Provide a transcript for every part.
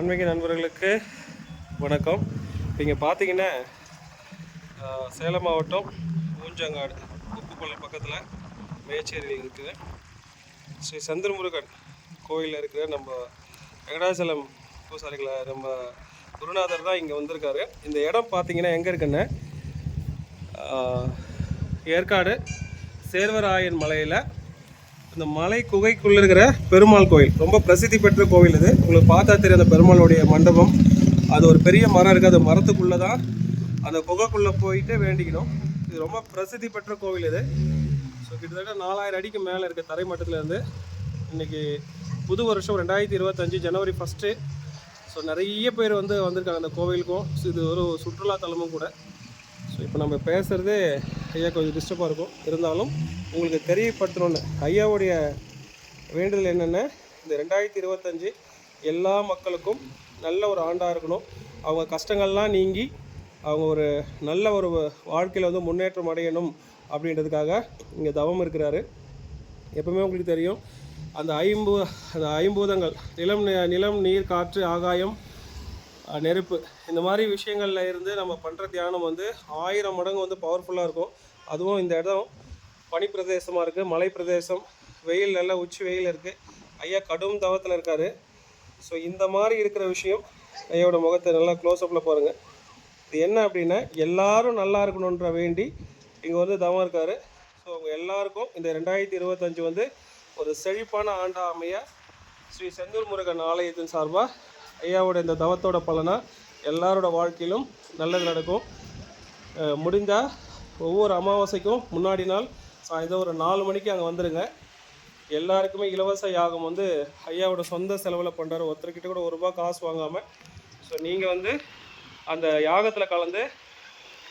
ஆன்மீக நண்பர்களுக்கு வணக்கம். இங்கே பார்த்தீங்கன்னா சேலம் மாவட்டம் ஊஞ்சங்காடு உப்புப்பள்ளம் பக்கத்தில் மேச்சேரி இருக்குது ஸ்ரீ சந்திரமுருகன் கோயிலில் இருக்கிற நம்ம வெங்கடாச்சலம் பூசாரிகளை நம்ம குருநாதர் தான் இங்கே வந்திருக்காரு. இந்த இடம் பார்த்தீங்கன்னா எங்கே இருக்குன்னு ஏற்காடு சேர்வராயன் மலையில் இந்த மலை குகைக்குள்ள இருக்கிற பெருமாள் கோயில். ரொம்ப பிரசித்தி பெற்ற கோவில் இது. உங்களுக்கு பார்த்தா தெரியும் அந்த பெருமாளுடைய மண்டபம். அது ஒரு பெரிய மரம் இருக்குது அந்த மரத்துக்குள்ளே தான் அந்த குகைக்குள்ளே போயிட்டு வேண்டிக்கணும். இது ரொம்ப பிரசித்தி பெற்ற கோவில் இது. ஸோ கிட்டத்தட்ட நாலாயிரம் அடிக்கு மேலே இருக்க தரை இன்றைக்கி இருந்து இன்னைக்கு புது வருஷம் ரெண்டாயிரத்தி இருபத்தஞ்சு ஜனவரி ஃபஸ்ட்டு ஸோ நிறைய பேர் வந்து வந்திருக்காங்க அந்த கோவிலுக்கும். இது ஒரு சுற்றுலா தலமும் கூட. ஸோ இப்போ நம்ம பேசுகிறது ஐயா கொஞ்சம் டிஸ்டர்பாக இருக்கும். இருந்தாலும் உங்களுக்கு தெரியப்படுத்தணும்னு ஐயாவுடைய வேண்டுதல் என்னென்ன? இந்த ரெண்டாயிரத்தி இருபத்தஞ்சி எல்லா மக்களுக்கும் நல்ல ஒரு ஆண்டாக இருக்கணும். அவங்க கஷ்டங்கள்லாம் நீங்கி அவங்க ஒரு நல்ல ஒரு வாழ்க்கையில் வந்து முன்னேற்றம் அடையணும் அப்படின்றதுக்காக இங்கே தவம் இருக்கிறாரு. எப்பவுமே உங்களுக்கு தெரியும் அந்த ஐம்பூ அந்த ஐம்பூதங்கள் நிலம் நிலம் நீர் காற்று ஆகாயம் நெருப்பு இந்த மாதிரி விஷயங்கள்ல இருந்து நம்ம பண்ணுற தியானம் வந்து ஆயிரம் மடங்கு வந்து பவர்ஃபுல்லாக இருக்கும். அதுவும் இந்த இடம் பனி பிரதேசமாக இருக்குது மலை பிரதேசம் வெயில் நல்லா உச்சி வெயில் இருக்குது ஐயா கடும் தவத்தில் இருக்காரு. ஸோ இந்த மாதிரி இருக்கிற விஷயம் ஐயாவோட முகத்தை நல்லா க்ளோஸ்அப்பில் பாருங்கள் இது என்ன அப்படின்னா எல்லாரும் நல்லா இருக்கணுன்ற வேண்டி இங்கே வந்து தவம் இருக்கார். ஸோ உங்கள் எல்லாருக்கும் இந்த ரெண்டாயிரத்தி இருபத்தஞ்சு வந்து ஒரு செழிப்பான ஆண்டா அமைய ஸ்ரீ செந்தூர் முருகன் ஆலயத்தின் சார்பாக ஐயாவோட இந்த தவத்தோட பலனாக எல்லாரோட வாழ்க்கையிலும் நல்லது நடக்கும். முடிஞ்சால் ஒவ்வொரு அமாவாசைக்கும் முன்னாடி நாள் சாயந்தரம் ஒரு நாலு மணிக்கு அங்கே வந்துடுங்க எல்லாருக்குமே இலவச யாகம் வந்து ஐயாவோட சொந்த செலவில் பண்ணுறாரு ஒருத்தர்கிட்ட கூட ஒரு ரூபா காசு வாங்காமல் ஸோ நீங்கள் வந்து அந்த யாகத்தில் கலந்து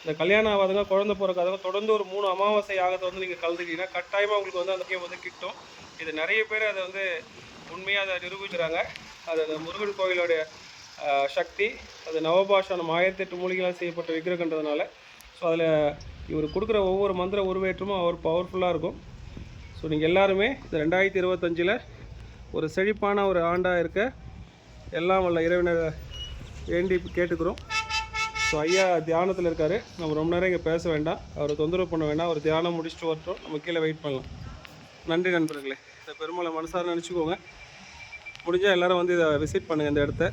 இந்த கல்யாணம் ஆகாதவங்க குழந்தை பிறக்காதவங்க தொடர்ந்து ஒரு மூணு அமாவாசை யாகத்தை வந்து நீங்கள் கலந்துக்கிட்டீங்கன்னா கட்டாயமாக உங்களுக்கு வந்து அந்த முக்கியம் வந்து கிட்டும். இது நிறைய பேர் அதை வந்து உண்மையாக அதை நிரூபிக்கிறாங்க. அது அந்த முருகன் கோயிலோடைய சக்தி அது நவபாஷானம் ஆயிரத்தி எட்டு மூலிகளால் செய்யப்பட்ட விக்கிரகன்றதுனால. ஸோ அதில் இவர் கொடுக்குற ஒவ்வொரு மந்திர உருவேற்றமும் அவர் பவர்ஃபுல்லாக இருக்கும். ஸோ நீங்கள் எல்லாருமே இந்த ரெண்டாயிரத்தி இருபத்தஞ்சில் ஒரு செழிப்பான ஒரு ஆண்டாக இருக்க எல்லாம் வல்ல இறைவனை வேண்டி கேட்டுக்கிறோம். ஸோ ஐயா தியானத்தில் இருக்கார். நம்ம ரொம்ப நேரம் இங்கே பேச வேண்டாம். அவரை தொந்தரவு பண்ண வேண்டாம். அவர் தியானம் முடிச்சுட்டு வரட்டும். நம்ம கீழே வெயிட் பண்ணலாம். நன்றி நண்பர்களே. இந்த பெருமாளை மனசார நினச்சிக்கோங்க. முடிஞ்சால் எல்லோரும் வந்து இதை விசிட் பண்ணுங்கள் இந்த இடத்த.